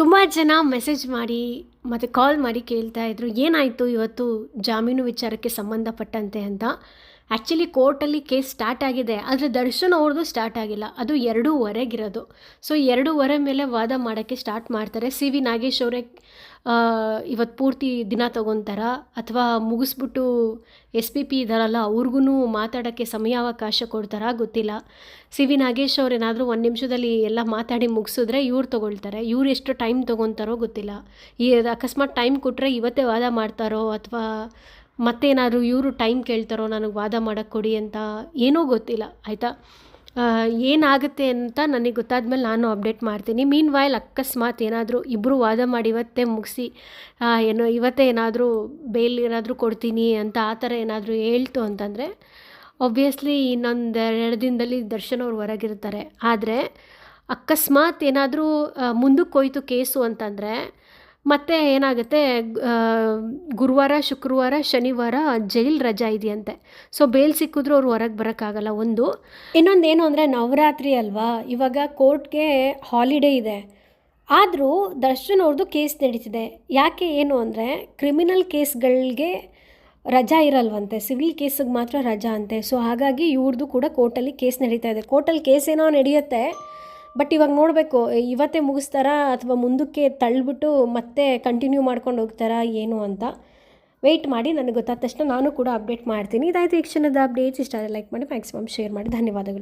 ತುಂಬ ಜನ ಮೆಸೇಜ್ ಮಾಡಿ ಮತ್ತು ಕಾಲ್ ಮಾಡಿ ಕೇಳ್ತಾ ಇದ್ರು, ಏನಾಯಿತು ಇವತ್ತು ಜಾಮೀನು ವಿಚಾರಕ್ಕೆ ಸಂಬಂಧಪಟ್ಟಂತೆ ಅಂತ. ಆ್ಯಕ್ಚುಲಿ ಕೋರ್ಟಲ್ಲಿ ಕೇಸ್ ಸ್ಟಾರ್ಟ್ ಆಗಿದೆ, ಆದರೆ ದರ್ಶನ್ ಅವ್ರದ್ದು ಸ್ಟಾರ್ಟ್ ಆಗಿಲ್ಲ, ಅದು ಎರಡೂವರೆಗಿರೋದು. ಸೊ ಎರಡೂವರೆ ಮೇಲೆ ವಾದ ಮಾಡೋಕ್ಕೆ ಸ್ಟಾರ್ಟ್ ಮಾಡ್ತಾರೆ. ಸಿ ವಿ ನಾಗೇಶ್ ಅವರೇ ಇವತ್ತು ಪೂರ್ತಿ ದಿನ ತೊಗೊತಾರ? ಅಥವಾ ಮುಗಿಸ್ಬಿಟ್ಟು ಎಸ್ ಪಿ ಪಿ ಇದ್ದಾರಲ್ಲ ಅವ್ರಿಗೂ ಮಾತಾಡೋಕ್ಕೆ ಸಮಯಾವಕಾಶ ಕೊಡ್ತಾರಾ? ಗೊತ್ತಿಲ್ಲ. ಸಿ ವಿ ನಾಗೇಶ್ ಅವ್ರು ಏನಾದರೂ ಒಂದು ನಿಮಿಷದಲ್ಲಿ ಎಲ್ಲ ಮಾತಾಡಿ ಮುಗಿಸಿದ್ರೆ ಇವ್ರು ತೊಗೊಳ್ತಾರೆ. ಇವ್ರು ಎಷ್ಟು ಟೈಮ್ ತೊಗೊತಾರೋ ಗೊತ್ತಿಲ್ಲ. ಈ ಅಕಸ್ಮಾತ್ ಟೈಮ್ ಕೊಟ್ಟರೆ ಇವತ್ತೇ ವಾದ ಮಾಡ್ತಾರೋ ಅಥವಾ ಮತ್ತೇನಾದರೂ ಇವರು ಟೈಮ್ ಕೇಳ್ತಾರೋ, ನನಗೆ ವಾದ ಮಾಡೋಕ್ಕೆ ಕೊಡಿ ಅಂತ ಏನೂ ಗೊತ್ತಿಲ್ಲ, ಆಯಿತಾ? ಏನಾಗುತ್ತೆ ಅಂತ ನನಗೆ ಗೊತ್ತಾದ್ಮೇಲೆ ನಾನು ಅಪ್ಡೇಟ್ ಮಾಡ್ತೀನಿ. ಮೀನ್ ವೈಲ್ ಅಕಸ್ಮಾತ್ ಏನಾದರೂ ಇಬ್ಬರು ವಾದ ಮಾಡಿ ಇವತ್ತೇ ಮುಗಿಸಿ ಏನೋ ಇವತ್ತೇ ಏನಾದರೂ ಬೇಲ್ ಏನಾದರೂ ಕೊಡ್ತೀನಿ ಅಂತ ಆ ಥರ ಏನಾದರೂ ಹೇಳ್ತು ಅಂತಂದರೆ ಒಬ್ವಿಯಸ್ಲಿ ಇನ್ನೊಂದು ಎರಡು ದಿನದಲ್ಲಿ ದರ್ಶನ್ ಅವ್ರು ಹೊರಗಿರ್ತಾರೆ. ಆದರೆ ಅಕಸ್ಮಾತ್ ಏನಾದರೂ ಮುಂದಕ್ಕೆ ಹೋಯ್ತು ಕೇಸು ಅಂತಂದರೆ ಮತ್ತು ಏನಾಗುತ್ತೆ ಗುರುವಾರ, ಶುಕ್ರವಾರ, ಶನಿವಾರ ಜೈಲ್ ರಜಾ ಇದೆಯಂತೆ. ಸೊ ಬೇಲ್ ಸಿಕ್ಕಿದ್ರು ಅವ್ರು ಹೊರಗೆ ಬರೋಕ್ಕಾಗಲ್ಲ ಒಂದು. ಇನ್ನೊಂದು ಏನು ಅಂದರೆ, ನವರಾತ್ರಿ ಅಲ್ವಾ? ಇವಾಗ ಕೋರ್ಟ್ಗೆ ಹಾಲಿಡೇ ಇದೆ. ಆದರೂ ದರ್ಶನ್ ಅವ್ರದ್ದು ಕೇಸ್ ನಡೀತಿದೆ. ಯಾಕೆ ಏನು ಅಂದರೆ ಕ್ರಿಮಿನಲ್ ಕೇಸ್ಗಳಿಗೆ ರಜಾ ಇರಲ್ವಂತೆ. ಸಿವಿಲ್ ಕೇಸಿಗೆ ಮಾತ್ರ ರಜಾ ಅಂತೆ. ಸೊ ಹಾಗಾಗಿ ಇವ್ರದ್ದು ಕೂಡ ಕೋರ್ಟಲ್ಲಿ ಕೇಸ್ ನಡೀತಾ ಇದೆ. ಕೋರ್ಟಲ್ಲಿ ಕೇಸ್ ಏನೋ ನಡೆಯುತ್ತೆ. ಬಟ್ ಇವಾಗ ನೋಡಬೇಕು, ಇವತ್ತೇ ಮುಗಿಸ್ತಾರಾ ಅಥವಾ ಮುಂದಕ್ಕೆ ತಳ್ಳಿಬಿಟ್ಟು ಮತ್ತೆ ಕಂಟಿನ್ಯೂ ಮಾಡ್ಕೊಂಡು ಹೋಗ್ತಾರಾ ಏನು ಅಂತ. ವೆಯ್ಟ್ ಮಾಡಿ, ನನಗೆ ಗೊತ್ತಾದ ತಕ್ಷಣ ನಾನು ಕೂಡ ಅಪ್ಡೇಟ್ ಮಾಡ್ತೀನಿ. ಇದಾಯಿತು ಈ ಕ್ಷಣದ ಅಪ್ಡೇಟ್ಸ್ ಇಷ್ಟ ಲೈಕ್ ಮಾಡಿ ಮ್ಯಾಕ್ಸಿಮಮ್ ಶೇರ್ ಮಾಡಿ. ಧನ್ಯವಾದಗಳು.